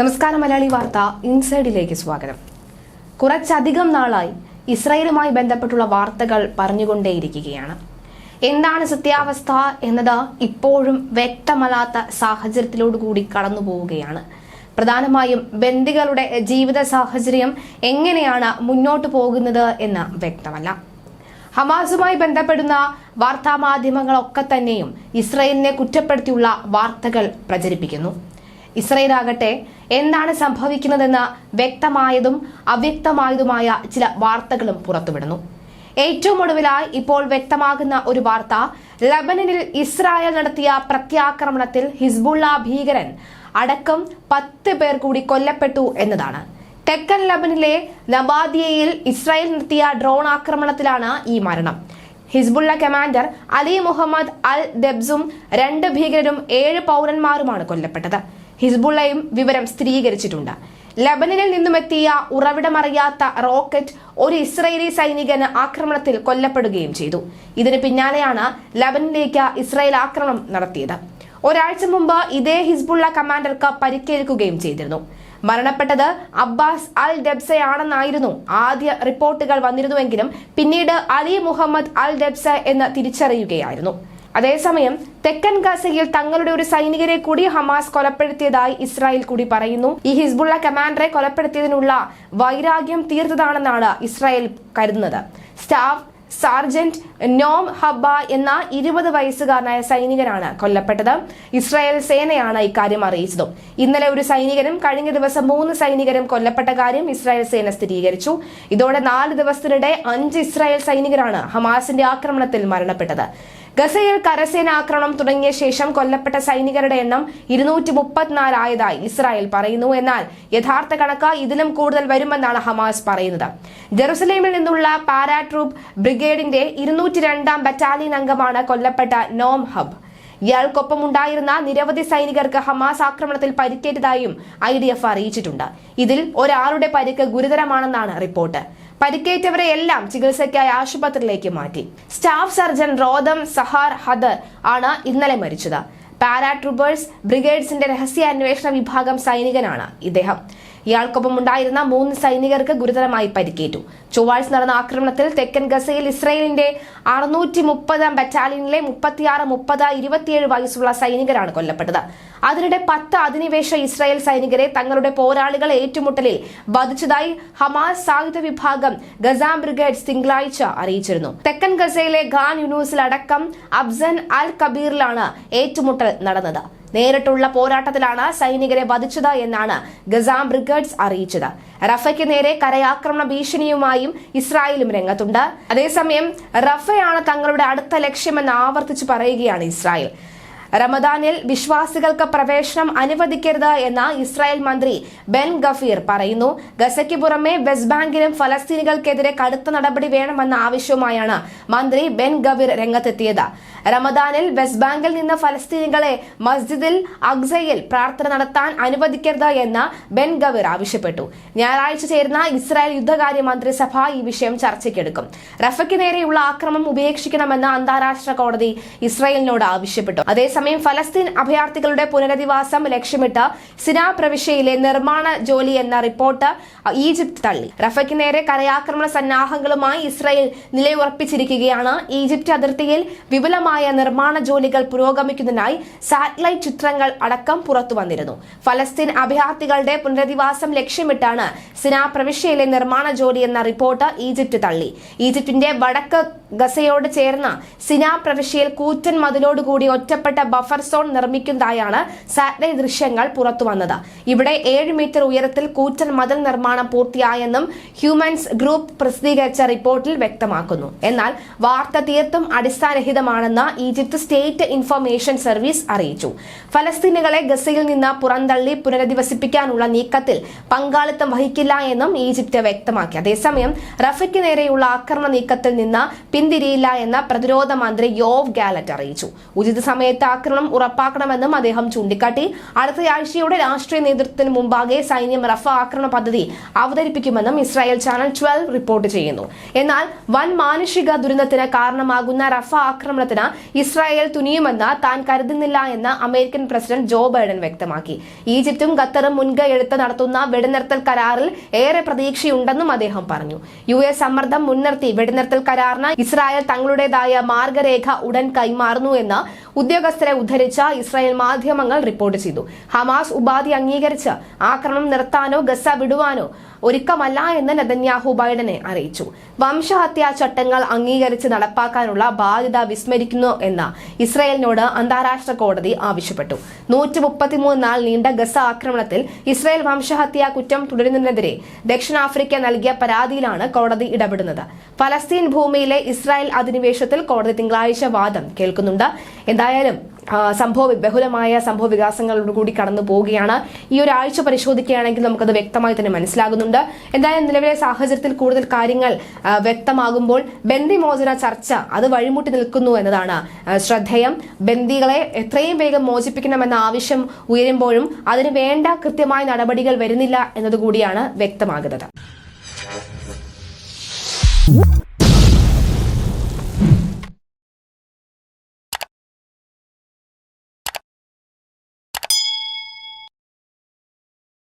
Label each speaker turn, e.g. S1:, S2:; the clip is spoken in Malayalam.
S1: നമസ്കാരം മലയാളി വാർത്ത ഇൻസൈഡിലേക്ക് സ്വാഗതം. കുറച്ചധികം നാളായി ഇസ്രയേലുമായി ബന്ധപ്പെട്ടുള്ള വാർത്തകൾ പറഞ്ഞുകൊണ്ടേയിരിക്കുകയാണ്. എന്താണ് സത്യാവസ്ഥ എന്നത് ഇപ്പോഴും വ്യക്തമല്ലാത്ത സാഹചര്യത്തിലോടുകൂടി കടന്നു പോവുകയാണ് പ്രധാനമായും ബന്ദികളുടെ ജീവിത സാഹചര്യം എങ്ങനെയാണ് മുന്നോട്ട് പോകുന്നത് എന്ന് വ്യക്തമല്ല. ഹമാസുമായി ബന്ധപ്പെടുന്ന വാർത്താ മാധ്യമങ്ങളൊക്കെ തന്നെയും ഇസ്രയേലിനെ കുറ്റപ്പെടുത്തിയുള്ള വാർത്തകൾ പ്രചരിപ്പിക്കുന്നു. ഇസ്രയേൽ ആകട്ടെ എന്താണ് സംഭവിക്കുന്നതെന്ന് വ്യക്തമായതും അവ്യക്തമായതുമായ ചില വാർത്തകളും പുറത്തുവിടുന്നു. ഏറ്റവും ഒടുവിലായി ഇപ്പോൾ വ്യക്തമാകുന്ന ഒരു വാർത്ത ലബനനിൽ ഇസ്രായേൽ നടത്തിയ പ്രത്യാക്രമണത്തിൽ ഹിസ്ബുള്ള ഭീകരൻ അടക്കം പത്ത് പേർ കൂടി കൊല്ലപ്പെട്ടു എന്നതാണ്. തെക്കൻ ലബനിലെ നബാദിയയിൽ ഇസ്രായേൽ നടത്തിയ ഡ്രോൺ ആക്രമണത്തിലാണ് ഈ മരണം. Hezbollah commander Ali Muhammad al ദബ്സും രണ്ട് ഭീകരരും ഏഴ് പൗരന്മാരുമാണ് കൊല്ലപ്പെട്ടത്. ഹിസ്ബുള്ളയും വിവരം സ്ഥിരീകരിച്ചിട്ടുണ്ട്. ലബനനിൽ നിന്നുമെത്തിയ ഉറവിടമറിയാത്ത റോക്കറ്റ് ഒരു ഇസ്രയേലി സൈനികന് ആക്രമണത്തിൽ കൊല്ലപ്പെടുകയും ചെയ്തു. ഇതിന് പിന്നാലെയാണ് ലബനിലേക്ക് ഇസ്രയേൽ ആക്രമണം നടത്തിയത്. ഒരാഴ്ച മുമ്പ് ഇതേ ഹിസ്ബുള്ള കമാൻഡർക്ക് പരിക്കേൽക്കുകയും ചെയ്തിരുന്നു. മരണപ്പെട്ടത് അബ്ബാസ് അൽ ഡെബ്സയാണെന്നായിരുന്നു ആദ്യ റിപ്പോർട്ടുകൾ വന്നിരുന്നുവെങ്കിലും പിന്നീട് അലി മുഹമ്മദ് അൽ ഡെബ്സ എന്ന് തിരിച്ചറിയുകയായിരുന്നു. അതേസമയം തെക്കൻ ഗസയിൽ തങ്ങളുടെ ഒരു സൈനികരെ കൂടി ഹമാസ് കൊലപ്പെടുത്തിയതായി ഇസ്രായേൽ കൂടി പറയുന്നു. ഈ ഹിസ്ബുള്ള കമാൻഡറെ കൊലപ്പെടുത്തിയതിനുള്ള വൈരാഗ്യം തീർത്തതാണെന്നാണ് ഇസ്രായേൽ കരുതുന്നത്. സ്റ്റാഫ് സാർജന്റ് നോം ഹബ്ബ എന്ന ഇരുപത് വയസ്സുകാരനായ സൈനികനാണ് കൊല്ലപ്പെട്ടത്. ഇസ്രായേൽ സേനയാണ് ഇക്കാര്യം അറിയിച്ചത്. ഇന്നലെ ഒരു സൈനികനും കഴിഞ്ഞ ദിവസം മൂന്ന് സൈനികരും കൊല്ലപ്പെട്ട കാര്യം ഇസ്രായേൽ സേന സ്ഥിരീകരിച്ചു. ഇതോടെ നാല് ദിവസത്തിനിടെ അഞ്ച് ഇസ്രായേൽ സൈനികരാണ് ഹമാസിന്റെ ആക്രമണത്തിൽ മരണപ്പെട്ടത്. ഗസയിൽ കരസേന ആക്രമണം തുടങ്ങിയ ശേഷം കൊല്ലപ്പെട്ട സൈനികരുടെ എണ്ണം ഇരുന്നൂറ്റി മുപ്പത്തിനാലായതായി ഇസ്രായേൽ പറയുന്നു. എന്നാൽ യഥാർത്ഥ കണക്ക് ഇതിലും കൂടുതൽ വരുമെന്നാണ് ഹമാസ് പറയുന്നത്. ജെറുസലേമിൽ നിന്നുള്ള പാരാട്രൂപ്പ് ബ്രിഗേഡിന്റെ ഇരുന്നൂറ്റി രണ്ടാം ബറ്റാലിയൻ അംഗമാണ് കൊല്ലപ്പെട്ട നോം ഹബ്. ഇയാൾക്കൊപ്പം ഉണ്ടായിരുന്ന നിരവധി സൈനികർക്ക് ഹമാസ് ആക്രമണത്തിൽ പരിക്കേറ്റതായും ഐ ഡി എഫ് അറിയിച്ചിട്ടുണ്ട്. ഇതിൽ ഒരാളുടെ പരിക്ക് ഗുരുതരമാണെന്നാണ് റിപ്പോർട്ട്. പരിക്കേറ്റവരെ എല്ലാം ചികിത്സയ്ക്കായി ആശുപത്രിയിലേക്ക് മാറ്റി. സ്റ്റാഫ് സർജൻ റോദം സഹാർ ഹദർ ആണ് ഇന്നലെ മരിച്ചത്. പാരാട്രൂപ്പേഴ്സ് ബ്രിഗേഡ്സിന്റെ രഹസ്യ അന്വേഷണ വിഭാഗം സൈനികനാണ് ഇദ്ദേഹം. ഇയാൾക്കൊപ്പം ഉണ്ടായിരുന്ന മൂന്ന് സൈനികർക്ക് ഗുരുതരമായി പരിക്കേറ്റു. ചൊവ്വാഴ്ച നടന്ന ആക്രമണത്തിൽ തെക്കൻ ഗസയിൽ ഇസ്രയേലിന്റെ അറുന്നൂറ്റി മുപ്പതാം ബറ്റാലിയനിലെ മുപ്പത്തിയാറ് മുപ്പത് ഇരുപത്തിയേഴ് വയസ്സുള്ള സൈനികരാണ് കൊല്ലപ്പെട്ടത്. അതിനിടെ പത്ത് അധിനിവേശ ഇസ്രായേൽ സൈനികരെ തങ്ങളുടെ പോരാളികളെ ഏറ്റുമുട്ടലിൽ വധിച്ചതായി ഹമാസ് സായുധ വിഭാഗം ഗസാം ബ്രിഗേഡ് തിങ്കളാഴ്ച അറിയിച്ചിരുന്നു. തെക്കൻ ഗസയിലെ ഖാൻ യൂണൂസിൽ അടക്കം അബ്സൻ അൽ കബീറിലാണ് ഏറ്റുമുട്ടൽ നടന്നത്. നേരിട്ടുള്ള പോരാട്ടത്തിലാണ് സൈനികരെ വധിച്ചത് എന്നാണ് ഗസാം ബ്രിഗേഡ്സ് അറിയിച്ചത്. റഫയ്ക്ക് നേരെ കരയാക്രമണ ഭീഷണിയുമായും ഇസ്രായേലും രംഗത്തുണ്ട്. അതേസമയം റഫയാണ് തങ്ങളുടെ അടുത്ത ലക്ഷ്യമെന്ന് ആവർത്തിച്ച് പറയുകയാണ് ഇസ്രായേൽ. റമദാനിൽ വിശ്വാസികൾക്ക് പ്രവേശനം അനുവദിക്കരുത് എന്ന് ഇസ്രായേൽ മന്ത്രി ബെൻ ഗഫീർ പറയുന്നു. ഗസയ്ക്ക് പുറമെ വെസ്റ്റ് ബാങ്കിലും ഫലസ്തീനികൾക്കെതിരെ കടുത്ത നടപടി വേണമെന്ന ആവശ്യവുമായാണ് മന്ത്രി ബെൻ ഗഫീർ രംഗത്തെത്തിയത്. റമദാനിൽ വെസ്റ്റ് ബാങ്കിൽ നിന്ന് ഫലസ്തീനികളെ മസ്ജിദിൽ അഗ്സയിൽ പ്രാർത്ഥന നടത്താൻ അനുവദിക്കരുത് എന്ന് ബെൻ ഗവീർ ആവശ്യപ്പെട്ടു. ഞായറാഴ്ച ചേരുന്ന ഇസ്രായേൽ യുദ്ധകാര്യ മന്ത്രിസഭ ഈ വിഷയം ചർച്ചയ്ക്കെടുക്കും. റഫയ്ക്ക് നേരെയുള്ള ആക്രമണം ഉപേക്ഷിക്കണമെന്ന് അന്താരാഷ്ട്ര കോടതി ഇസ്രായേലിനോട് ആവശ്യപ്പെട്ടു. അതേസമയം ഫലസ്തീൻ അഭയാർത്ഥികളുടെ പുനരധിവാസം ലക്ഷ്യമിട്ട് സിനാ പ്രവിശ്യയിലെ നിർമ്മാണ ജോലി എന്ന റിപ്പോർട്ട് ഈജിപ്ത് തള്ളി. റഫയ്ക്ക് നേരെ കരയാക്രമണ സന്നാഹങ്ങളുമായി ഇസ്രായേൽ നിലയുറപ്പിച്ചിരിക്കുകയാണ്. ഈജിപ്ത് അതിർത്തിയിൽ വിപുലമായ നിർമ്മാണ ജോലികൾ പുരോഗമിക്കുന്നതിനായി സാറ്റലൈറ്റ് ചിത്രങ്ങൾ അടക്കം പുറത്തു വന്നിരുന്നു. ഫലസ്തീൻ അഭയാർത്ഥികളുടെ പുനരധിവാസം ലക്ഷ്യമിട്ടാണ് സിനാ പ്രവിശ്യയിലെ നിർമ്മാണ ജോലി എന്ന റിപ്പോർട്ട് ഈജിപ്ത് തള്ളി. ഈജിപ്തിന്റെ വടക്ക് ഗസയോട് ചേർന്ന സിനാ പ്രവിശ്യയിൽ കൂറ്റൻ മതിലോടുകൂടി ഒറ്റപ്പെട്ട ബഫർ സോൺ നിർമ്മിക്കുന്നതായാണ് സാറ്റലൈറ്റ് ദൃശ്യങ്ങൾ പുറത്തുവന്നത് ഇവിടെ ഏഴ് മീറ്റർ ഉയരത്തിൽ കൂറ്റൻ മതിൽ നിർമ്മാണം പൂർത്തിയായെന്നും ഹ്യൂമൻസ് ഗ്രൂപ്പ് പ്രസിദ്ധീകരിച്ച റിപ്പോർട്ടിൽ വ്യക്തമാക്കുന്നു. എന്നാൽ വാർത്ത തീർത്തും അടിസ്ഥാനരഹിതമാണെന്ന് ഈജിപ്ത് സ്റ്റേറ്റ് ഇൻഫർമേഷൻ സർവീസ് അറിയിച്ചു. ഫലസ്തീനുകളെ ഗസയിൽ നിന്ന് പുറന്തള്ളി പുനരധിവസിപ്പിക്കാനുള്ള നീക്കത്തിൽ പങ്കാളിത്തം വഹിക്കില്ല എന്നും ഈജിപ്ത് വ്യക്തമാക്കി. അതേസമയം റഫയ്ക്ക് നേരെയുള്ള ആക്രമണ നീക്കത്തിൽ നിന്ന് പിന്തിരിയില്ല എന്ന് പ്രതിരോധ മന്ത്രി യോവ് ഗാലറ്റ് അറിയിച്ചു. ഉചിത സമയത്ത് ആക്രമണം ഉറപ്പാക്കണമെന്നും അദ്ദേഹം ചൂണ്ടിക്കാട്ടി. അടുത്തയാഴ്ചയോടെ രാഷ്ട്രീയ നേതൃത്വത്തിന് മുമ്പാകെ സൈന്യം റഫ ആക്രമണ പദ്ധതി അവതരിപ്പിക്കുമെന്നും ഇസ്രായേൽ ചാനൽ ട്വൽവ് റിപ്പോർട്ട് ചെയ്യുന്നു. എന്നാൽ വൻ മാനുഷിക ദുരന്തത്തിന് കാരണമാകുന്ന റഫ ആക്രമണത്തിന് ഇസ്രായേൽ തുനിയുമെന്ന് താൻ കരുതുന്നില്ല എന്ന് അമേരിക്കൻ പ്രസിഡന്റ് ജോ ബൈഡൻ വ്യക്തമാക്കി. ഈജിപ്തും ഖത്തറും മുൻകൈ എടുത്ത് നടത്തുന്ന വെടിനിർത്തൽ കരാറിൽ ഏറെ പ്രതീക്ഷയുണ്ടെന്നും അദ്ദേഹം പറഞ്ഞു. യു എസ് സമ്മർദ്ദം മുൻനിർത്തി വെടിനിർത്തൽ കരാറിന് ഇസ്രായേൽ തങ്ങളുടേതായ മാർഗരേഖ ഉടൻ കൈമാറുന്നു എന്ന് ഉദ്യോഗസ്ഥരെ ഉദ്ധരിച്ച ഇസ്രായേൽ മാധ്യമങ്ങൾ റിപ്പോർട്ട് ചെയ്തു. ഹമാസ് ഉപാധി അംഗീകരിച്ച് ആക്രമണം നിർത്താനോ ഗസ വിടുവാനോ ഒരുക്കമല്ല എന്ന് നെതന്യാഹു ബൈഡനെ അറിയിച്ചു. വംശഹത്യാ ചട്ടങ്ങൾ അംഗീകരിച്ച് നടപ്പാക്കാനുള്ള ബാധ്യത വിസ്മരിക്കുന്നു എന്ന് ഇസ്രായേലിനോട് അന്താരാഷ്ട്ര കോടതി ആവശ്യപ്പെട്ടു. നൂറ്റി മുപ്പത്തിമൂന്ന് നാൾ നീണ്ട ഗസ ആക്രമണത്തിൽ ഇസ്രായേൽ വംശഹത്യാ കുറ്റം തുടരുന്നതിനെതിരെ ദക്ഷിണാഫ്രിക്ക നൽകിയ പരാതിയിലാണ് കോടതി ഇടപെടുന്നത്. ഫലസ്തീൻ ഭൂമിയിലെ ഇസ്രായേൽ അധിനിവേശത്തിൽ കോടതി തിങ്കളാഴ്ച വാദം കേൾക്കുന്നുണ്ട്. എന്തായാലും സംഭവ ബഹുലമായ സംഭവ വികാസങ്ങളോട് കൂടി കടന്നു പോവുകയാണ്. ഈ ഒരാഴ്ച പരിശോധിക്കുകയാണെങ്കിൽ നമുക്കത് വ്യക്തമായി തന്നെ മനസ്സിലാകുന്നുണ്ട്. എന്തായാലും നിലവിലെ സാഹചര്യത്തിൽ കൂടുതൽ കാര്യങ്ങൾ വ്യക്തമാകുമ്പോൾ ബന്ദിമോചന ചർച്ച അത് വഴിമുട്ടി നിൽക്കുന്നു എന്നതാണ് ശ്രദ്ധേയം. ബന്ദികളെ എത്രയും വേഗം മോചിപ്പിക്കണമെന്ന ആവശ്യം ഉയരുമ്പോഴും അതിന് വേണ്ട കൃത്യമായ നടപടികൾ വരുന്നില്ല എന്നതുകൂടിയാണ് വ്യക്തമാകുന്നത്.